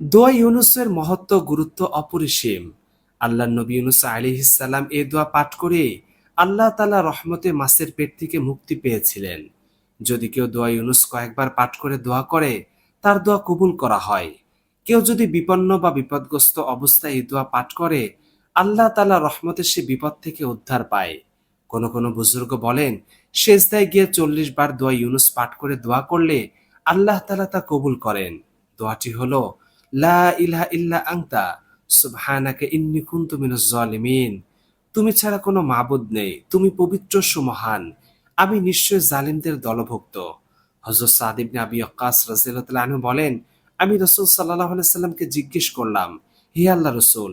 দোয়া ইউনুসের মহত্ব, গুরুত্ব অপরিসীম। আল্লাহ নবী ইউনুস আলিহিসাল্লাম এ দোয়া পাঠ করে আল্লাহ তালা রহমতে মাসের পেট থেকে মুক্তি পেয়েছিলেন। যদি কেউ দোয়া ইউনুস কয়েকবার পাঠ করে দোয়া করে, তার দোয়া কবুল করা হয়। কেউ যদি বিপন্ন বা বিপদগ্রস্ত অবস্থায় এই দোয়া পাঠ করে, আল্লাহ তালা রহমতে সে বিপদ থেকে উদ্ধার পায়। কোনো কোনো বুজুর্গ বলেন শেষদায় গিয়ে চল্লিশ বার দোয়া ইউনুস পাঠ করে দোয়া করলে আল্লাহ তালা তা কবুল করেন। দোয়াটি হলো লা ইলাহা ইল্লা আংতা ইন্নী মিনাজ জালিমিন। তুমি ছাড়া কোনো মাবুদ নেই, তুমি পবিত্র সুমহান। আমি নিশ্চয় জালিমদের দলভুক্ত। হযরত সাদ ইবনে আবি ওয়াক্কাস রাদিয়াল্লাহু আনহু বলেন, আমি রাসূল আলাইহি সাল্লামকে জিজ্ঞেস করলাম, হে আল্লাহ রাসূল,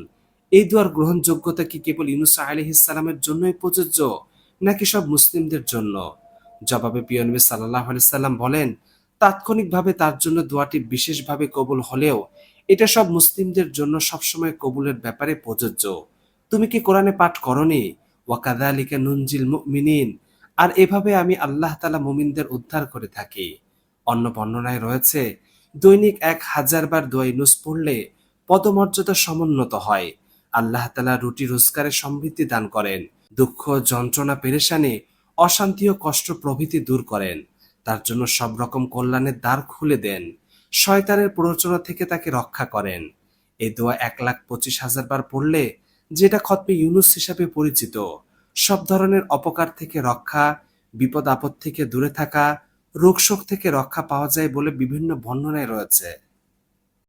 এই দুয়ার গ্রহণযোগ্যতা কি কেবল ইউনুস আলাইহিস সালামের জন্যই প্রযোজ্য, নাকি সব মুসলিমদের জন্য? জবাবে প্রিয় নবী সাল্লাল্লাহু আলাইহি সাল্লাম বলেন তাৎক্ষণিকভাবে তার জন্য দোয়াটি বিশেষভাবে কবুল হলেও এটা সব মুসলিমদের জন্য সবসময় কবুলের ব্যাপারে প্রযোজ্য। তুমি কি কোরআনে পাঠ করনি? ওয়াকাদালিকা নুনজিল মুমিনিন। আর এভাবে আমি আল্লাহ তালা মুমিনদের উদ্ধার করে থাকি। অন্য বর্ণনায় রয়েছে, দৈনিক এক হাজার বার দোয়াই নুস পড়লে পদমর্যাদা সমুন্নত হয়। আল্লাহ তালা রুটি রোজগারে সমৃদ্ধি দান করেন। দুঃখ, যন্ত্রণা, পেরেশানি, অশান্তি ও কষ্ট প্রভৃতি দূর করেন। তার জন্য সব রকম কল্যাণের দ্বার খুলে দেন। শয়তানের প্ররোচনা থেকে তাকে রক্ষা করেন। এ দোয়া এক লাখ পঁচিশ হাজার বার পড়লে, যেটা খতমে ইউনুস হিসাবে পরিচিত, সব ধরনের অপকার থেকে রক্ষা, বিপদ আপদ থেকে দূরে থাকা, রোগশোক থেকে রক্ষা পাওয়া যায় বলে বিভিন্ন বর্ণনায় রয়েছে।